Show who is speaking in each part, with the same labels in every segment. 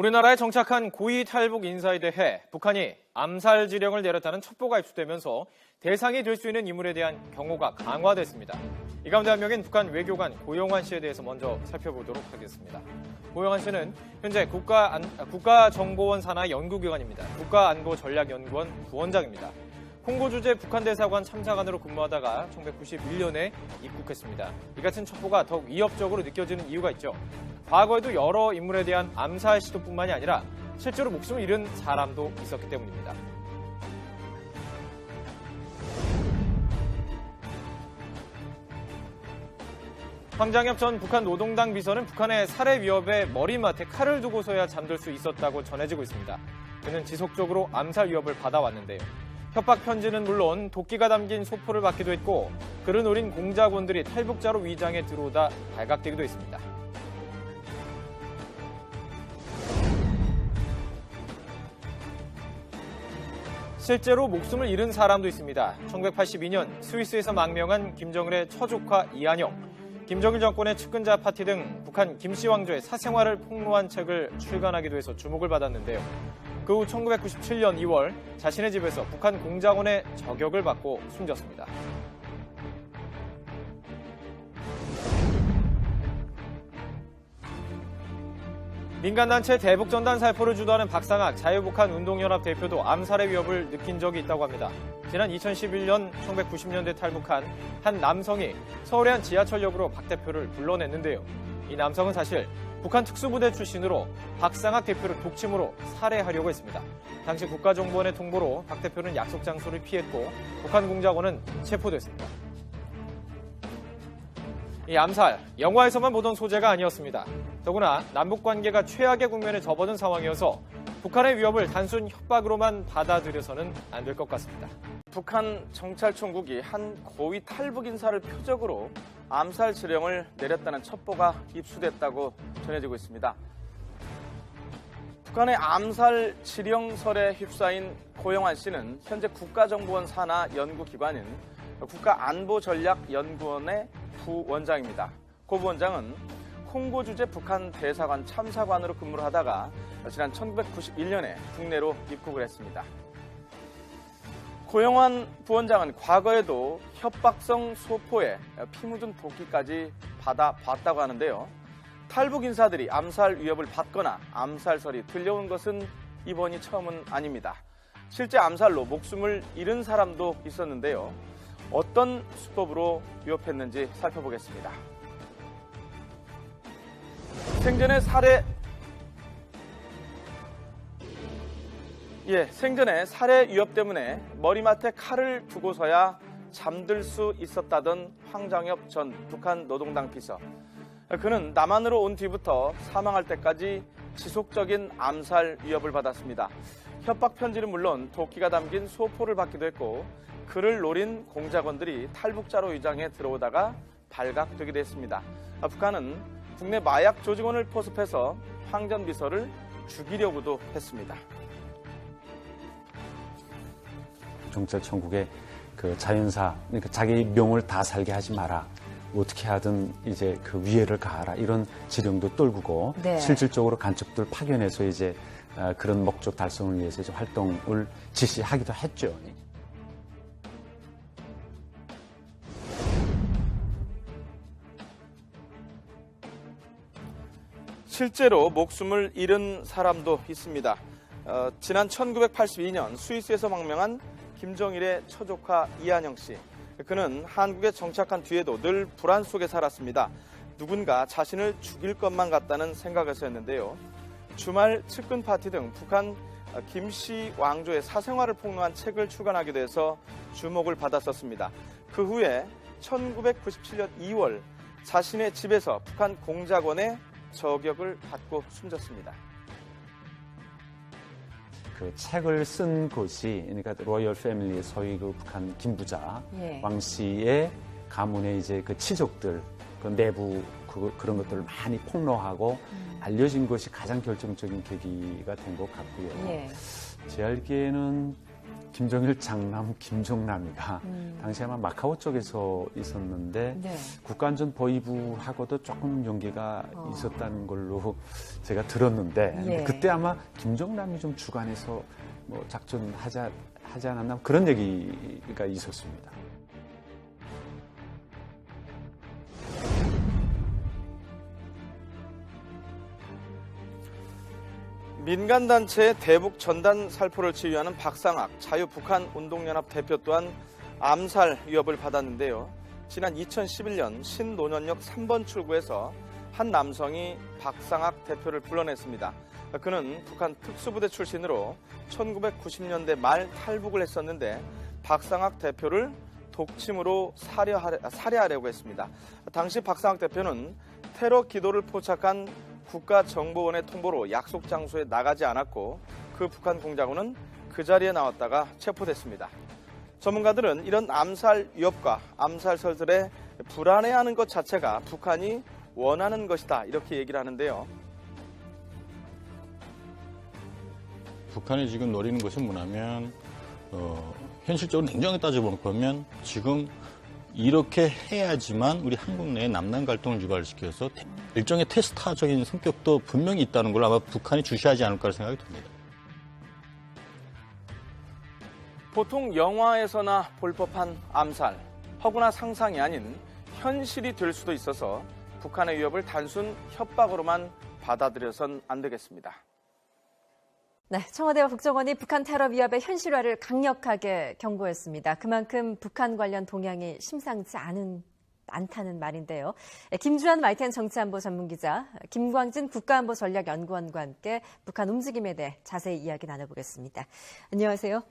Speaker 1: 우리나라에 정착한 고위 탈북 인사에 대해 북한이 암살 지령을 내렸다는 첩보가 입수되면서 대상이 될 수 있는 인물에 대한 경고가 강화됐습니다. 이 가운데 한 명인 북한 외교관 고용환 씨에 대해서 먼저 살펴보도록 하겠습니다. 고용환 씨는 현재 국가 안- 국가정보원 산하 연구기관입니다. 국가안보전략연구원 부원장입니다. 홍보 주재 북한 대사관 참사관으로 근무하다가 1991년에 입국했습니다. 이 같은 첩보가 더욱 위협적으로 느껴지는 이유가 있죠. 과거에도 여러 인물에 대한 암살 시도뿐만이 아니라 실제로 목숨을 잃은 사람도 있었기 때문입니다. 황장엽 전 북한 노동당 비서는 북한의 살해 위협에 머리맡에 칼을 두고서야 잠들 수 있었다고 전해지고 있습니다. 그는 지속적으로 암살 위협을 받아왔는데요. 협박 편지는 물론 도끼가 담긴 소포를 받기도 했고 그를 노린 공작원들이 탈북자로 위장해 들어오다 발각되기도 했습니다. 실제로 목숨을 잃은 사람도 있습니다. 1982년 스위스에서 망명한 김정일의 처조카 이한영, 김정일 정권의 측근자 파티 등 북한 김씨 왕조의 사생활을 폭로한 책을 출간하기도 해서 주목을 받았는데요. 그 후 1997년 2월 자신의 집에서 북한 공작원의 저격을 받고 숨졌습니다. 민간단체 대북전단 살포를 주도하는 박상학 자유북한 운동연합 대표도 암살의 위협을 느낀 적이 있다고 합니다. 지난 2011년 1990년대 탈북한 한 남성이 서울의 한 지하철역으로 박 대표를 불러냈는데요. 이 남성은 사실 북한 특수부대 출신으로 박상학 대표를 독침으로 살해하려고 했습니다. 당시 국가정보원의 통보로 박 대표는 약속 장소를 피했고 북한 공작원은 체포됐습니다. 이 암살, 영화에서만 보던 소재가 아니었습니다. 더구나 남북 관계가 최악의 국면에 접어든 상황이어서 북한의 위협을 단순 협박으로만 받아들여서는 안 될 것 같습니다.
Speaker 2: 북한 정찰총국이 한 고위 탈북 인사를 표적으로 암살 지령을 내렸다는 첩보가 입수됐다고 전해지고 있습니다. 북한의 암살 지령설에 휩싸인 고영환 씨는 현재 국가정보원 산하 연구기관인 국가안보전략연구원의 부원장입니다. 고 부원장은 홍보 주재 북한 대사관 참사관으로 근무를 하다가 지난 1991년에 국내로 입국을 했습니다. 고영환 부원장은 과거에도 협박성 소포에 피 묻은 도끼까지 받아봤다고 하는데요. 탈북 인사들이 암살 위협을 받거나 암살설이 들려온 것은 이번이 처음은 아닙니다. 실제 암살로 목숨을 잃은 사람도 있었는데요. 어떤 수법으로 위협했는지 살펴보겠습니다. 생전에 살해 예, 생전에 살해 위협 때문에 머리맡에 칼을 두고서야 잠들 수 있었다던 황장엽 전 북한 노동당 비서. 그는 남한으로 온 뒤부터 사망할 때까지 지속적인 암살 위협을 받았습니다. 협박 편지는 물론 도끼가 담긴 소포를 받기도 했고 그를 노린 공작원들이 탈북자로 위장해 들어오다가 발각되기도 했습니다. 북한은 국내 마약 조직원을 포섭해서 황 전 비서를 죽이려고도 했습니다.
Speaker 3: 경찰 청국의 그 자연사, 그러니까 자기 명을 다 살게 하지 마라. 어떻게 하든 이제 그 위해를 가하라 이런 지령도 떨구고
Speaker 4: 네.
Speaker 3: 실질적으로 간첩들 파견해서 이제 아, 그런 목적 달성을 위해서 이제 활동을 지시하기도 했죠.
Speaker 2: 실제로 목숨을 잃은 사람도 있습니다. 어, 지난 1982년 스위스에서 망명한 김정일의 처조카 이한영 씨. 그는 한국에 정착한 뒤에도 늘 불안 속에 살았습니다. 누군가 자신을 죽일 것만 같다는 생각에서였는데요. 주말 측근 파티 등 북한 김씨 왕조의 사생활을 폭로한 책을 출간하기도 해서 주목을 받았었습니다. 그 후에 1997년 2월 자신의 집에서 북한 공작원의 저격을 받고 숨졌습니다.
Speaker 3: 그 책을 쓴 곳이 그러니까 로열 패밀리의 소위 그 북한 김부자
Speaker 4: 예.
Speaker 3: 왕 씨의 가문의 이제 그 치족들 그 내부 그, 그런 것들을 많이 폭로하고 알려진 것이 가장 결정적인 계기가 된 것 같고요.
Speaker 4: 예.
Speaker 3: 제 알기에는 김정일 장남 김종남이가 당시 아마 마카오 쪽에서 있었는데
Speaker 4: 네.
Speaker 3: 국가안전보위부하고도 조금 용기가
Speaker 4: 어.
Speaker 3: 있었다는 걸로 제가 들었는데
Speaker 4: 예.
Speaker 3: 그때 아마 김종남이 좀 주관해서 뭐 작전하자 하지 않았나 그런 얘기가 있었습니다.
Speaker 2: 민간단체 대북 전단 살포를 지휘하는 박상학 자유북한운동연합 대표 또한 암살 위협을 받았는데요. 지난 2011년 신노년역 3번 출구에서 한 남성이 박상학 대표를 불러냈습니다. 그는 북한 특수부대 출신으로 1990년대 말 탈북을 했었는데 박상학 대표를 독침으로 살해하려, 살해하려고 했습니다. 당시 박상학 대표는 테러 기도를 포착한 국가정보원의 통보로 약속 장소에 나가지 않았고 그 북한 공작원은 그 자리에 나왔다가 체포됐습니다. 전문가들은 이런 암살 위협과 암살설들에 불안해하는 것 자체가 북한이 원하는 것이다 이렇게 얘기를 하는데요.
Speaker 5: 북한이 지금 노리는 것은 뭐냐면 어, 현실적으로 냉정하게 따져보면 지금 이렇게 해야지만 우리 한국 내에 남남 갈등을 유발시켜서 테- 일종의 테스타적인 성격도 분명히 있다는 걸 아마 북한이 주시하지 않을까 생각이 듭니다.
Speaker 2: 보통 영화에서나 볼 법한 암살, 허구나 상상이 아닌 현실이 될 수도 있어서 북한의 위협을 단순 협박으로만 받아들여선 안 되겠습니다.
Speaker 4: 네, 청와대와 국정원이 북한 테러 위협의 현실화를 강력하게 경고했습니다. 그만큼 북한 관련 동향이 심상치 않은 않다는 말인데요. 네, 김주한 마이텐 정치안보 전문기자, 김광진 국가안보 전략연구원과 함께 북한 움직임에 대해 자세히 이야기 나눠보겠습니다. 안녕하세요.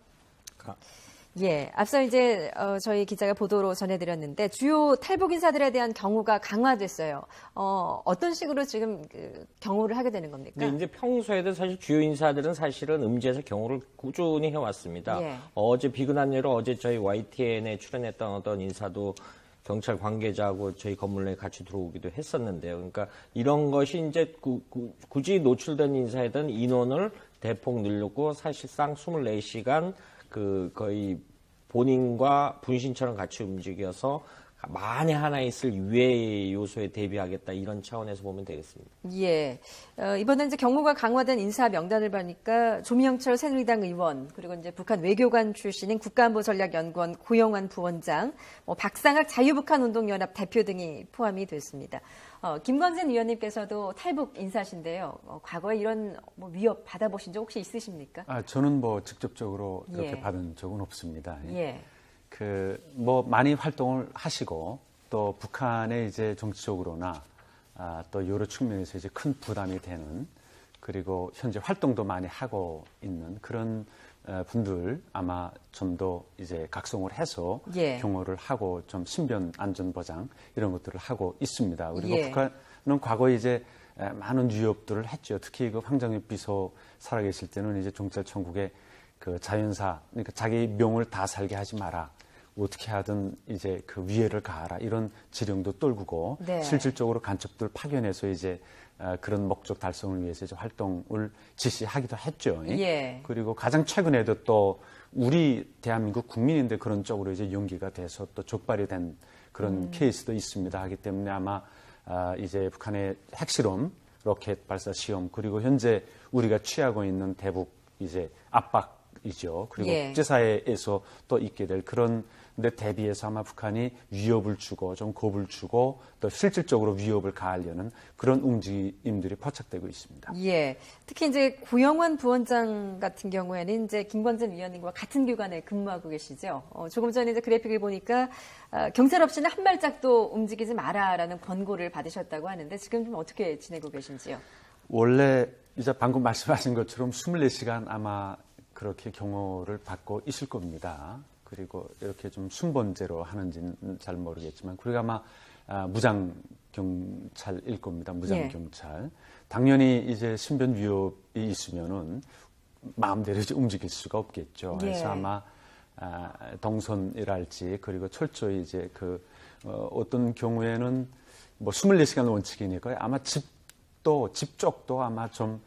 Speaker 4: 예, 앞서 이제 어, 저희 기자가 보도로 전해드렸는데 주요 탈북 인사들에 대한 경호가 강화됐어요. 어, 어떤 식으로 지금 그 경호를 하게 되는 겁니까?
Speaker 6: 근데 이제 평소에도 사실 주요 인사들은 사실은 음지에서 경호를 꾸준히 해왔습니다.
Speaker 4: 예.
Speaker 6: 어제 비근한 예로 어제 저희 YTN에 출연했던 어떤 인사도 경찰 관계자하고 저희 건물 내에 같이 들어오기도 했었는데요. 그러니까 이런 것이 이제 구, 구, 굳이 노출된 인사에든 인원을 대폭 늘렸고 사실상 24시간 그 거의 본인과 분신처럼 같이 움직여서 만에 하나 있을 유해 요소에 대비하겠다 이런 차원에서 보면 되겠습니다.
Speaker 4: 예. 어, 이번에 이제 경호가 강화된 인사 명단을 보니까 조명철 새누리당 의원, 그리고 이제 북한 외교관 출신인 국가안보전략연구원 고영환 부원장, 뭐 박상학 자유북한운동연합 대표 등이 포함이 됐습니다. 어, 김광진 위원님께서도 탈북 인사신데요. 어, 과거에 이런 뭐 위협 받아보신 적 혹시 있으십니까?
Speaker 3: 아, 저는 뭐 직접적으로 그렇게
Speaker 4: 예.
Speaker 3: 받은 적은 없습니다.
Speaker 4: 예.
Speaker 3: 그 뭐 많이 활동을 하시고 또 북한의 이제 정치적으로나 아, 또 여러 측면에서 이제 큰 부담이 되는 그리고 현재 활동도 많이 하고 있는 그런 어, 분들 아마 좀 더 이제 각성을 해서
Speaker 4: 예.
Speaker 3: 경호를 하고 좀 신변 안전 보장 이런 것들을 하고 있습니다. 그리고
Speaker 4: 예.
Speaker 3: 북한은 과거에 이제 에, 많은 위협들을 했죠. 특히 그 황정엽 비서 살아계실 때는 이제 종찰 천국에 그 자연사 그러니까 자기 명을 다 살게 하지 마라. 어떻게 하든 이제 그 위해를 가하라 이런 지령도 떨구고
Speaker 4: 네.
Speaker 3: 실질적으로 간첩들 파견해서 이제 어, 그런 목적 달성을 위해서 이제 활동을 지시하기도 했죠.
Speaker 4: 예.
Speaker 3: 그리고 가장 최근에도 또 우리 대한민국 국민인데 그런 쪽으로 이제 용기가 돼서 또 적발이 된 그런 케이스도 있습니다. 하기 때문에 아마 아, 이제 북한의 핵실험, 로켓 발사 시험 그리고 현재 우리가 취하고 있는 대북 이제 압박 이죠. 그리고
Speaker 4: 예.
Speaker 3: 국제사회에서 또 있게 될 그런 데 대비해서 아마 북한이 위협을 주고 좀 겁을 주고 또 실질적으로 위협을 가하려는 그런 움직임들이 포착되고 있습니다.
Speaker 4: 예. 특히 이제 고영환 부원장 같은 경우에는 이제 김광진 위원님과 같은 기관에 근무하고 계시죠. 어, 조금 전에 이제 그래픽을 보니까 아, 경찰 없이는 한 발짝도 움직이지 마라라는 권고를 받으셨다고 하는데 지금 좀 어떻게 지내고 계신지요?
Speaker 3: 원래 이제 방금 말씀하신 것처럼 24시간 아마 그렇게 경호를 받고 있을 겁니다. 그리고 이렇게 좀 순번제로 하는지는 잘 모르겠지만 그리고 아마 아, 무장 경찰일 겁니다. 무장
Speaker 4: 예.
Speaker 3: 경찰. 당연히 이제 신변 위협이 있으면은 마음대로 이제 움직일 수가 없겠죠.
Speaker 4: 예.
Speaker 3: 그래서 아마 아, 동선이랄지 그리고 철저히 이제 그 어, 어떤 경우에는 뭐 24시간 원칙이니까 아마 집도 집 쪽도 아마 좀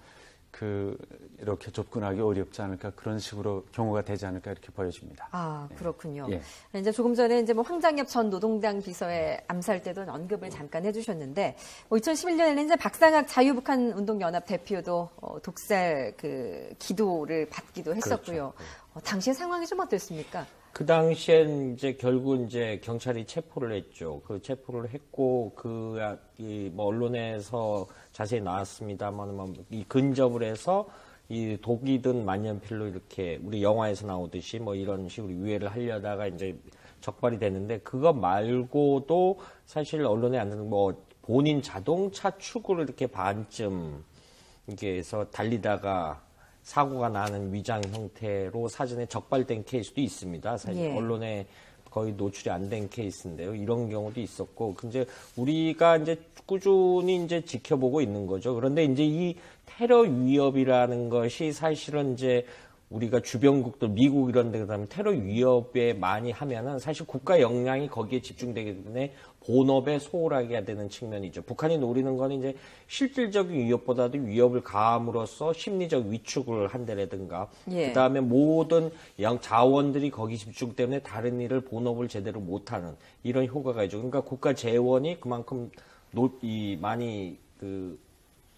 Speaker 3: 그 이렇게 접근하기 어렵지 않을까 그런 식으로 경우가 되지 않을까 이렇게 보여집니다.
Speaker 4: 아, 그렇군요.
Speaker 3: 예.
Speaker 4: 이제 조금 전에 이제 뭐 황장엽 전 노동당 비서의 암살 때도 언급을 잠깐 해주셨는데, 뭐 2011년에는 이제 박상학 자유북한 운동연합 대표도 어, 독살 그 기도를 받기도 했었고요. 어, 당시의 상황이 좀 어땠습니까?
Speaker 6: 그 당시엔 이제 결국 이제 경찰이 체포를 했죠. 그 체포를 했고 그이뭐 언론에서 자세히 나왔습니다만 뭐이 근접을 해서 이 독이든 만년필로 이렇게 우리 영화에서 나오듯이 뭐 이런 식으로 유해를 하려다가 이제 적발이 됐는데 그거 말고도 사실 언론에 안 되는 뭐 본인 자동차 축으로 이렇게 반쯤 이게 해서 달리다가 사고가 나는 위장 형태로 사전에 적발된 케이스도 있습니다. 사실
Speaker 4: 예.
Speaker 6: 언론에 거의 노출이 안 된 케이스인데요. 이런 경우도 있었고, 근데 우리가 이제 꾸준히 이제 지켜보고 있는 거죠. 그런데 이제 이 테러 위협이라는 것이 사실은 이제 우리가 주변국들 미국 이런 데 그다음에 테러 위협에 많이 하면은 사실 국가 역량이 거기에 집중되기 때문에 본업에 소홀하게 되는 측면이죠. 북한이 노리는 건 이제 실질적인 위협보다도 위협을 가함으로써 심리적 위축을 한다라든가
Speaker 4: 예.
Speaker 6: 그다음에 모든 양 자원들이 거기 집중 때문에 다른 일을 본업을 제대로 못하는 이런 효과가 있죠. 그러니까 국가 재원이 그만큼 노, 이 많이 그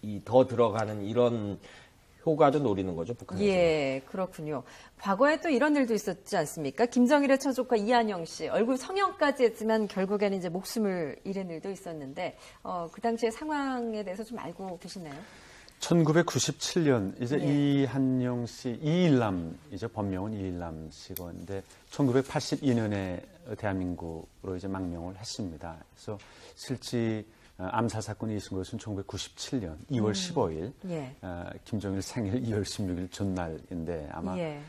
Speaker 6: 이 더 들어가는 이런 효과도 노리는 거죠 북한에서.
Speaker 4: 예, 그렇군요. 과거에 또 이런 일도 있었지 않습니까? 김정일의 처조카 이한영 씨 얼굴 성형까지 했지만 결국에는 이제 목숨을 잃은 일도 있었는데 어, 그 당시의 상황에 대해서 좀 알고 계시나요?
Speaker 3: 1997년 이제
Speaker 4: 네.
Speaker 3: 이한영 씨 이일남 이제 본명은 이일남 씨건데 1982년에 대한민국으로 이제 망명을 했습니다. 그래서 실제 어, 암살 사건이 있은 것은 1997년 2월 15일
Speaker 4: 예.
Speaker 3: 어, 김정일 생일 2월 16일 전날인데 아마
Speaker 4: 예.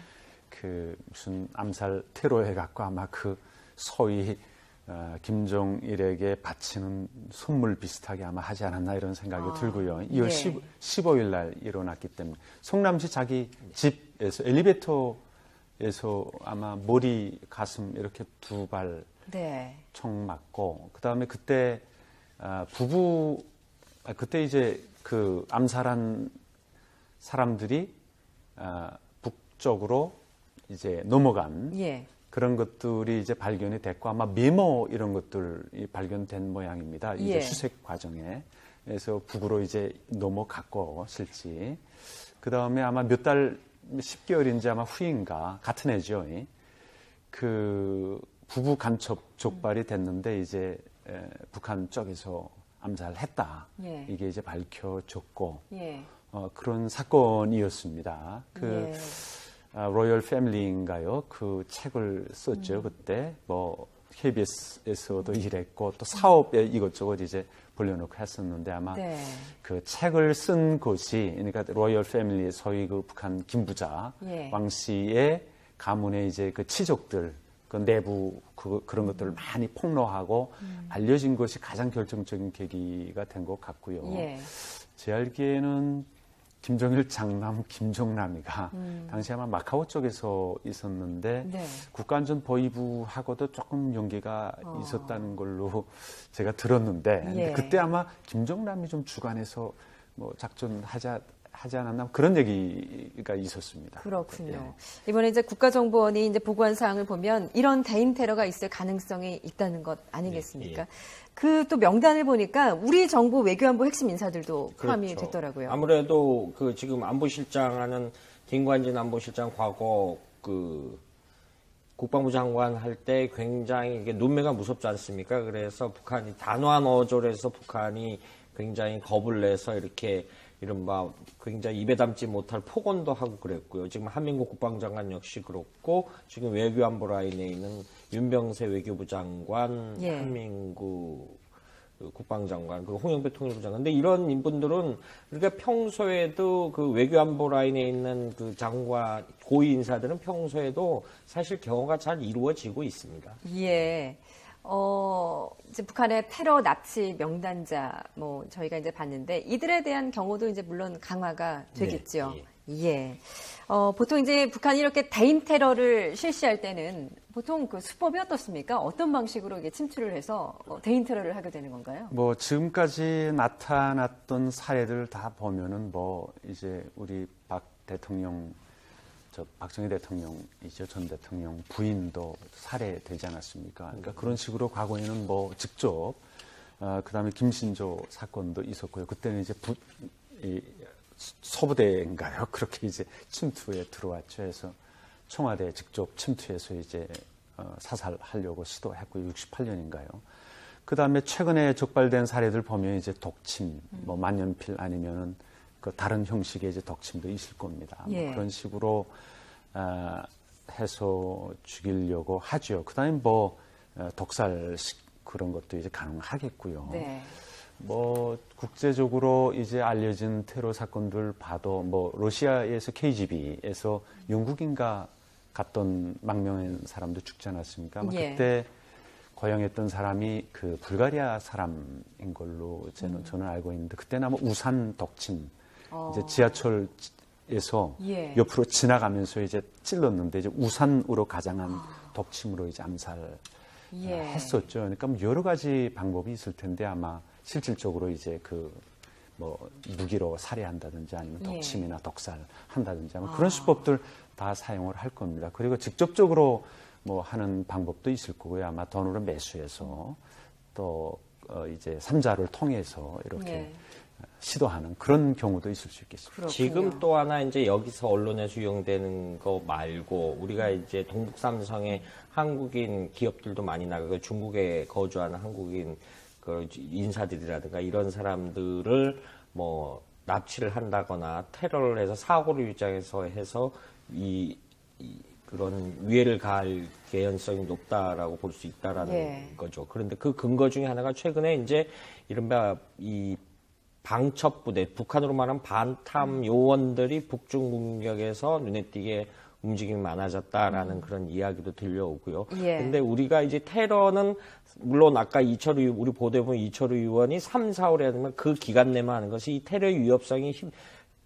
Speaker 3: 그 무슨 암살 테러해 갖고 아마 그 소위 어, 김정일에게 바치는 선물 비슷하게 아마 하지 않았나 이런 생각이 들고요. 2월
Speaker 4: 예.
Speaker 3: 10, 15일 날 일어났기 때문에 성남시 자기 집에서 엘리베이터에서 아마 머리, 가슴 이렇게 두발
Speaker 4: 네.
Speaker 3: 총 맞고 그 다음에 그때 아, 부부 아, 그때 이제 그 암살한 사람들이 아, 북쪽으로 이제 넘어간
Speaker 4: 예.
Speaker 3: 그런 것들이 이제 발견이 됐고 아마 메모 이런 것들이 발견된 모양입니다. 이제
Speaker 4: 예.
Speaker 3: 수색 과정에 그래서 북으로 이제 넘어갔고 실지 그 다음에 아마 몇 달 10개월인지 아마 후인가 같은 해죠. 이. 그 부부 간첩 족발이 됐는데 이제 에, 북한 쪽에서 암살했다.
Speaker 4: 예.
Speaker 3: 이게 이제 밝혀졌고
Speaker 4: 예.
Speaker 3: 어, 그런 사건이었습니다. 그
Speaker 4: 예.
Speaker 3: 아, 로열 패밀리인가요? 그 책을 썼죠 그때 뭐 KBS에서도 일했고 또 사업에 이것저것 이제 벌려놓고 했었는데 아마
Speaker 4: 네.
Speaker 3: 그 책을 쓴 곳이 그러니까 로열 패밀리 소위 그 북한 김부자
Speaker 4: 예.
Speaker 3: 왕 씨의 가문의 이제 그 치족들 그 내부 그, 그런 것들을 많이 폭로하고 알려진 것이 가장 결정적인 계기가 된 것 같고요.
Speaker 4: 예.
Speaker 3: 제 알기에는 김정일 장남 김정남이가 당시 아마 마카오 쪽에서 있었는데
Speaker 4: 네.
Speaker 3: 국가안전보위부하고도 조금 연계가 있었다는 걸로 제가 들었는데
Speaker 4: 예.
Speaker 3: 그때 아마 김정남이 좀 주관해서 뭐 작전하자 하지 않았나 그런 얘기가 있었습니다.
Speaker 4: 그렇군요.
Speaker 3: 예.
Speaker 4: 이번에 이제 국가정보원이 이제 보고한 사항을 보면 이런 대인 테러가 있을 가능성이 있다는 것 아니겠습니까?
Speaker 6: 예.
Speaker 4: 그또 명단을 보니까 우리 정부 외교안보 핵심 인사들도 포함이
Speaker 6: 그렇죠.
Speaker 4: 됐더라고요.
Speaker 6: 아무래도 그 지금 안보실장 하는 김관진 안보실장 과거 그 국방부 장관 할 때 굉장히 이게 눈매가 무섭지 않습니까? 그래서 북한이 단호한 어조에서 북한이 굉장히 겁을 내서 이렇게 이른바 굉장히 입에 담지 못할 폭언도 하고 그랬고요. 지금 한민국 국방장관 역시 그렇고 지금 외교안보 라인에 있는 윤병세 외교부 장관,
Speaker 4: 예.
Speaker 6: 한민국 그 국방장관, 그리고 홍영표 통일부 장관. 근데 이런 인분들은 우리가 평소에도 그 외교안보 라인에 있는 그 장관, 고위 인사들은 평소에도 사실 경호가 잘 이루어지고 있습니다.
Speaker 4: 예. 어, 이제 북한의 테러 납치 명단자, 뭐, 저희가 이제 봤는데, 이들에 대한 경우도 이제 물론 강화가 되겠죠.
Speaker 6: 네,
Speaker 4: 예. 어, 보통 이제 북한이 이렇게 대인 테러를 실시할 때는 보통 그 수법이 어떻습니까? 어떤 방식으로 이게 침투를 해서 어, 대인 테러를 하게 되는 건가요?
Speaker 3: 뭐 지금까지 나타났던 사례들 다 보면은 뭐 이제 우리 박 대통령 저 박정희 대통령이죠 전 대통령 부인도 살해되지 않았습니까? 그러니까 그런 식으로 과거에는 뭐 직접 어, 그 다음에 김신조 사건도 있었고요. 그때는 이제 부, 이, 서부대인가요? 그렇게 이제 침투에 들어왔죠. 해서 청와대에 직접 침투해서 이제 어, 사살하려고 시도했고요. 68년인가요? 그 다음에 최근에 적발된 사례들 보면 이제 독침, 뭐 만년필 아니면은 그 다른 형식의 이제 독침도 있을 겁니다. 뭐
Speaker 4: 예.
Speaker 3: 그런 식으로 아, 해서 죽이려고 하죠. 그 다음에 뭐 어, 독살 그런 것도 이제 가능하겠고요.
Speaker 4: 네.
Speaker 3: 뭐 국제적으로 이제 알려진 테러 사건들 봐도 뭐 러시아에서 KGB에서 영국인가 갔던 망명한 사람도 죽지 않았습니까?
Speaker 4: 예.
Speaker 3: 그때 고용했던 사람이 그 불가리아 사람인 걸로 저는, 저는 알고 있는데 그때는 아마 우산 독침
Speaker 4: 어.
Speaker 3: 이제 지하철에서
Speaker 4: 예.
Speaker 3: 옆으로 지나가면서 이제 찔렀는데 이제 우산으로 가장한 독침으로 이제 암살
Speaker 4: 예.
Speaker 3: 했었죠. 그러니까 뭐 여러 가지 방법이 있을 텐데 아마 실질적으로 이제 그 뭐 무기로 살해한다든지 아니면
Speaker 4: 예.
Speaker 3: 독침이나 독살 한다든지 아마 그런 수법들 다 사용을 할 겁니다. 그리고 직접적으로 뭐 하는 방법도 있을 거고요. 아마 돈으로 매수해서 또 어, 이제 삼자를 통해서 이렇게
Speaker 4: 예.
Speaker 3: 시도하는 그런 경우도 있을 수 있겠습니다.
Speaker 4: 그렇군요.
Speaker 6: 지금 또 하나 이제 여기서 언론에서 유용되는 거 말고 우리가 이제 동북 삼성에 한국인 기업들도 많이 나가고 중국에 거주하는 한국인 그 인사들이라든가 이런 사람들을 뭐 납치를 한다거나 테러를 해서 사고를 유장해서 해서 이, 이 그런 위해를 가할 개연성이 높다라고 볼 수 있다라는
Speaker 4: 예.
Speaker 6: 거죠. 그런데 그 근거 중에 하나가 최근에 이제 이른바 이 방첩부대, 북한으로 말하면 반탐 요원들이 북중 공격에서 눈에 띄게 움직임이 많아졌다라는 그런 이야기도 들려오고요.
Speaker 4: 예.
Speaker 6: 근데 우리가 이제 테러는 물론 아까 이철우 의- 우리 보도에 보면 이철우 의원이 3, 4월에 하면 그 기간 내만 하는 것이 이 테러의 위협성이 힘,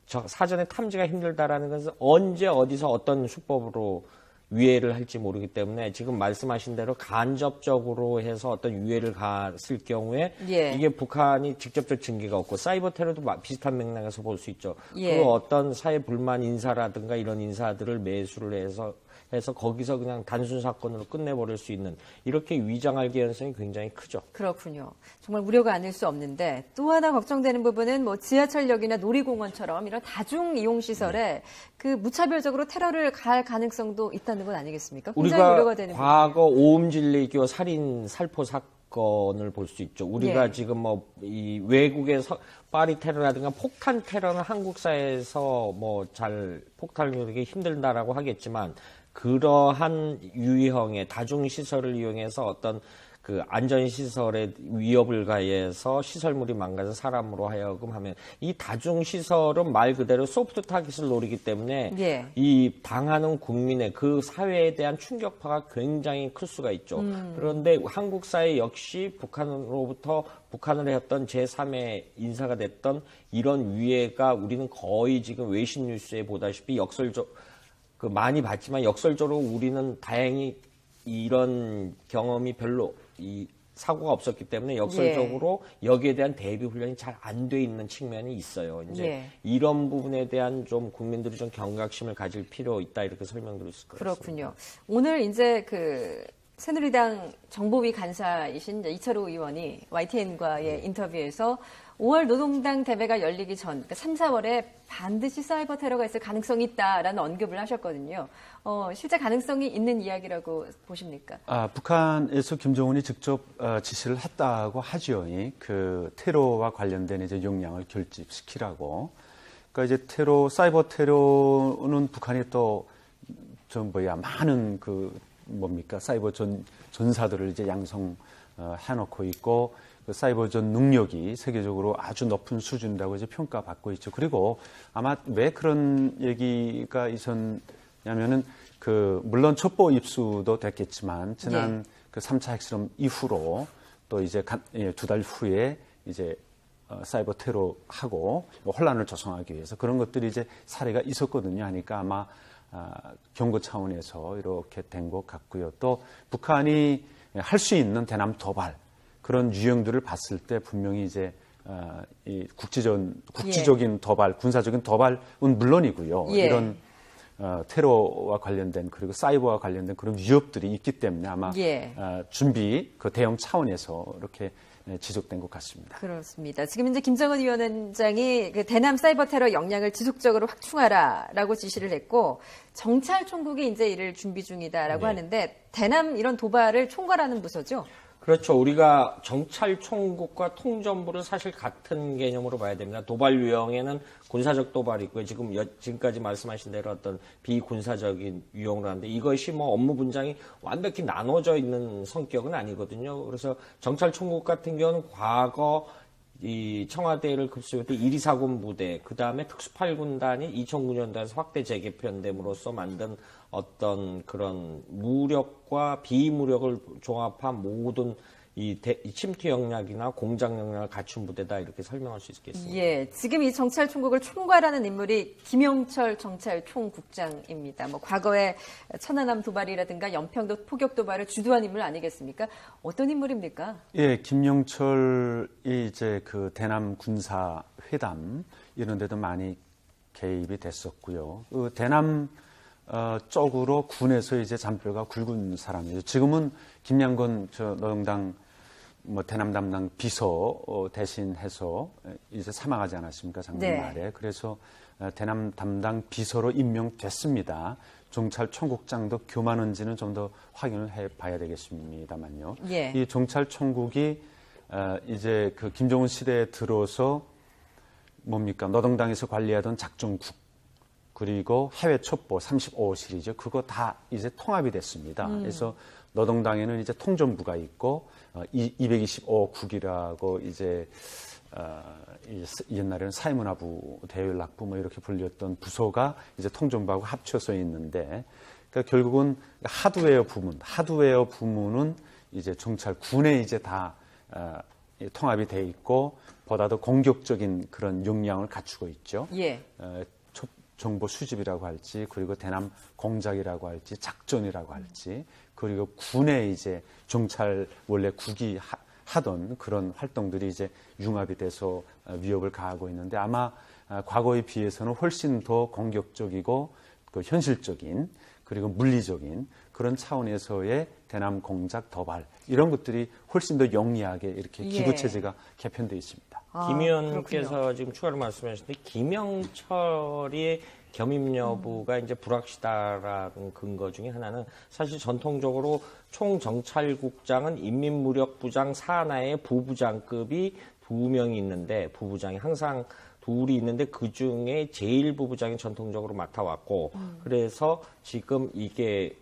Speaker 6: 저 사전에 탐지가 힘들다라는 것은 언제 어디서 어떤 수법으로 위해를 할지 모르기 때문에 지금 말씀하신 대로 간접적으로 해서 어떤 위해를 갔을 경우에
Speaker 4: 예.
Speaker 6: 이게 북한이 직접적 증거가 없고 사이버 테러도 마- 비슷한 맥락에서 볼 수 있죠.
Speaker 4: 예.
Speaker 6: 그 어떤 사회 불만 인사라든가 이런 인사들을 매수를 해서 해서 거기서 그냥 단순 사건으로 끝내버릴 수 있는 이렇게 위장할 개연성이 굉장히 크죠.
Speaker 4: 그렇군요. 정말 우려가 아닐 수 없는데 또 하나 걱정되는 부분은 뭐 지하철역이나 놀이공원처럼 이런 다중 이용 시설에 그 무차별적으로 테러를 갈 가능성도 있다는 건 아니겠습니까?
Speaker 6: 우리가
Speaker 4: 우려가 되는
Speaker 6: 과거 오음 진리교 살인 살포 사건을 볼 수 있죠. 우리가
Speaker 4: 예.
Speaker 6: 지금 뭐 이 외국에서 파리 테러라든가 폭탄 테러는 한국 사회에서 뭐 잘 폭탄을 이루기 힘들다라고 하겠지만 그러한 유형의 다중 시설을 이용해서 어떤 그 안전 시설에 위협을 가해서 시설물이 망가져 사람으로 하여금 하면 이 다중 시설은 말 그대로 소프트 타깃을 노리기 때문에
Speaker 4: 예.
Speaker 6: 이 당하는 국민의 그 사회에 대한 충격파가 굉장히 클 수가 있죠. 그런데 한국 사회 역시 북한으로부터 북한을 했던 제3의 인사가 됐던 이런 위해가 우리는 거의 지금 외신 뉴스에 보다시피 역설적 그 많이 봤지만 역설적으로 우리는 다행히 이런 경험이 별로 이 사고가 없었기 때문에 역설적으로 여기에 대한 대비 훈련이 잘 안 돼 있는 측면이 있어요. 이제
Speaker 4: 예.
Speaker 6: 이런 부분에 대한 좀 국민들이 좀 경각심을 가질 필요 있다 이렇게 설명드릴 수 있을 것 같습니다.
Speaker 4: 그렇군요. 오늘 이제 그 새누리당 정보위 간사이신 이철우 의원이 YTN과의 인터뷰에서 5월 노동당 대회가 열리기 전, 그러니까 3, 4월에 반드시 사이버 테러가 있을 가능성이 있다라는 언급을 하셨거든요. 어, 실제 가능성이 있는 이야기라고 보십니까?
Speaker 3: 아, 북한에서 김정은이 직접 어, 지시를 했다고. 이, 그 테러와 관련된 이제 역량을 결집시키라고. 그러니까 이제 테러, 사이버 테러는 북한이 또 좀 뭐야 많은 그 뭡니까 사이버 전 전사들을 이제 양성 어, 해놓고 있고 그 사이버전 능력이 세계적으로 아주 높은 수준이라고 이제 평가받고 있죠. 그리고 아마 왜 그런 얘기가 있었냐면은 그 물론 첩보 입수도 됐겠지만 지난 그 3차 핵실험 이후로 또 이제 예, 두달 후에 이제 어, 사이버 테러하고 뭐 혼란을 조성하기 위해서 그런 것들이 이제 사례가 있었거든요. 하니까 아마 아, 경고 차원에서 이렇게 된 것 같고요. 또 북한이 할 수 있는 대남 도발 그런 유형들을 봤을 때 분명히 이제 어, 이 국지전 국지적인 도발, 군사적인 도발은 물론이고요.
Speaker 4: 예.
Speaker 3: 이런 어, 테러와 관련된 그리고 사이버와 관련된 그런 위협들이 있기 때문에 아마
Speaker 4: 예.
Speaker 3: 어, 준비 그 대응 차원에서 이렇게 예, 지속된 것 같습니다.
Speaker 4: 그렇습니다. 지금 이제 김정은 위원장이 그 대남 사이버 테러 역량을 지속적으로 확충하라라고 지시를 했고 정찰 총국이 이제 이를 준비 중이다라고 하는데 대남 이런 도발을 총괄하는 부서죠.
Speaker 6: 그렇죠. 우리가 경찰 총국과 통전부를 사실 같은 개념으로 봐야 됩니다. 도발 유형에는 군사적 도발이 있고요. 지금 여- 지금까지 말씀하신 대로 어떤 비군사적인 유형으로 하는데 이것이 뭐 업무 분장이 완벽히 나눠져 있는 성격은 아니거든요. 그래서 경찰 총국 같은 경우는 과거 이 청와대를 급수했던 124군 부대, 그 다음에 특수팔군단이 2009년도에서 확대 재개편됨으로써 만든 어떤 그런 무력과 비무력을 종합한 모든 이, 대- 이 침투 역량이나 공작 역량을 갖춘 부대다 이렇게 설명할 수 있겠습니다.
Speaker 4: 예, 지금 이 정찰 총국을 총괄하는 인물이 김영철 정찰 총국장입니다. 뭐 과거에 천안함 도발이라든가 연평도 포격 도발을 주도한 인물 아니겠습니까? 어떤 인물입니까?
Speaker 3: 예, 김영철이 이제 그 대남 군사 회담 이런 데도 많이 개입이 됐었고요. 그 대남 어, 쪽으로 군에서 이제 잔뼈가 굵은 사람이죠. 지금은 김양건 저 노동당 뭐 대남 담당 비서 어, 대신해서 이제 사망하지 않았습니까 작년
Speaker 4: 네.
Speaker 3: 말에 그래서 어, 대남 담당 비서로 임명됐습니다. 종찰 총국장도 교만한지는 좀 더 확인을 해봐야 되겠습니다만요.
Speaker 4: 예.
Speaker 3: 이 종찰 총국이 어, 이제 그 김정은 시대에 들어서 뭡니까 노동당에서 관리하던 작전국 그리고 해외 첩보 35 시리즈 그거 다 이제 통합이 됐습니다. 그래서 노동당에는 이제 통전부가 있고 어, 225 국이라고 이제 어, 옛날에는 사회문화부 대연락부 뭐 이렇게 불렸던 부서가 이제 통전부하고 합쳐서 있는데 그러니까 결국은 하드웨어 부문, 하드웨어 부문은 이제 정찰 군에 이제 다 어, 이 통합이 돼 있고 보다 더 공격적인 그런 역량을 갖추고 있죠.
Speaker 4: 예.
Speaker 3: 어, 초- 정보 수집이라고 할지 그리고 대남 공작이라고 할지 작전이라고 할지 그리고 군의 이제 정찰 원래 국이 하, 하던 그런 활동들이 이제 융합이 돼서 어, 위협을 가하고 있는데 아마 어, 과거에 비해서는 훨씬 더 공격적이고 그 현실적인 그리고 물리적인 그런 차원에서의 대남 공작 도발 이런 것들이 훨씬 더 영리하게 이렇게 기구
Speaker 4: 예.
Speaker 3: 체제가 개편되어 있습니다.
Speaker 4: 아,
Speaker 6: 김 의원께서
Speaker 4: 그렇군요.
Speaker 6: 지금 추가로 말씀하셨는데 김영철의 겸임 여부가 이제 불확실하다라는 근거 중에 하나는 사실 전통적으로 총정찰국장은 인민무력부장 산하의 부부장급이 두 명이 있는데 부부장이 항상 둘이 있는데 그 중에 제1부부장이 전통적으로 맡아왔고 그래서 지금 이게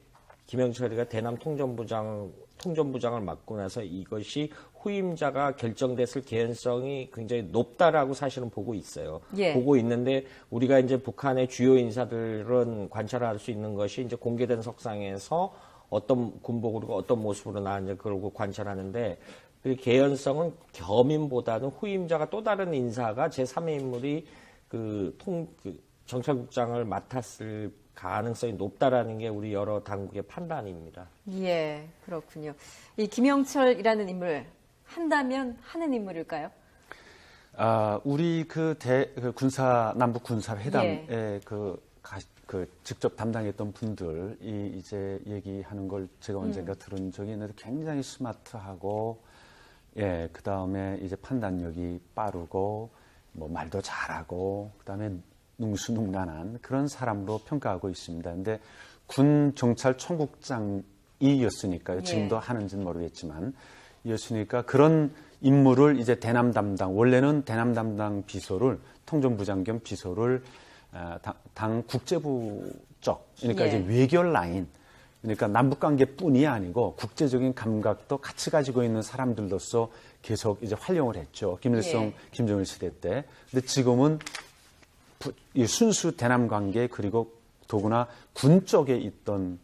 Speaker 6: 김영철이가 대남 통전부장 통전부장을 맡고 나서 이것이 후임자가 결정됐을 개연성이 굉장히 높다라고 사실은 보고 있어요.
Speaker 4: 예.
Speaker 6: 보고 있는데 우리가 이제 북한의 주요 인사들은 관찰할 수 있는 것이 이제 공개된 석상에서 어떤 군복으로 어떤 모습으로 나왔는지 그걸 관찰하는데 그 개연성은 겸임보다는 후임자가 또 다른 인사가 제3의 인물이 그 통, 그 정찰국장을 맡았을 가능성이 높다라는 게 우리 여러 당국의 판단입니다.
Speaker 4: 예, 그렇군요. 이 김영철이라는 인물 한다면 하는 인물일까요?
Speaker 3: 아, 우리 그 대, 그 군사, 남북 군사 회담에
Speaker 4: 예.
Speaker 3: 그, 가- 그 직접 담당했던 분들이 이제 얘기하는 걸 제가 언젠가 들은 적이 있는데 굉장히 스마트하고, 예, 그 다음에 이제 판단력이 빠르고, 뭐 말도 잘하고, 그 다음에 능수능란한 그런 사람으로 평가하고 있습니다. 근데 군 정찰 총국장이었으니까요.
Speaker 4: 예.
Speaker 3: 지금도 하는지는 모르겠지만 이었으니까 그런 임무를 이제 대남 담당 원래는 대남 담당 비서를 통전부장 겸 비서를 아, 당, 당 국제부 쪽 그러니까
Speaker 4: 예.
Speaker 3: 이제 외결 라인 그러니까 남북 관계뿐이 아니고 국제적인 감각도 같이 가지고 있는 사람들로서 계속 이제 활용을 했죠 김일성
Speaker 4: 예.
Speaker 3: 김정일 시대 때 근데 지금은 부- 이 순수 대남 관계 그리고 더구나 군 쪽에 있던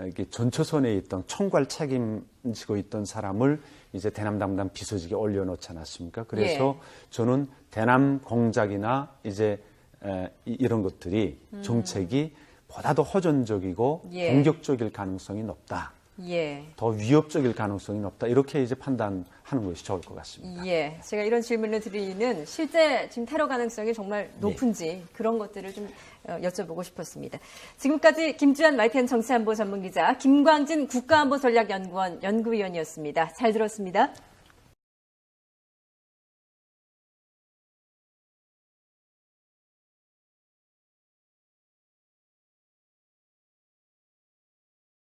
Speaker 3: 어, 이게 전초선에 있던 총괄 책임지고 있던 사람을 이제 대남 담당 비서직에 올려놓지 않았습니까? 그래서 저는 대남 공작이나 이제 에, 이- 이런 것들이 정책이 보다 더 허전적이고
Speaker 4: 예.
Speaker 3: 공격적일 가능성이 높다.
Speaker 4: 예.
Speaker 3: 더 위협적일 가능성이 높다. 이렇게 이제 판단하는 것이 좋을 것 같습니다.
Speaker 4: 예. 제가 이런 질문을 드리는 실제 지금 테러 가능성이 정말 높은지 그런 것들을 좀 어, 여쭤보고 싶었습니다. 지금까지 김주한 YTN 정치안보 전문기자 김광진 국가안보전략연구원 연구위원이었습니다. 잘 들었습니다.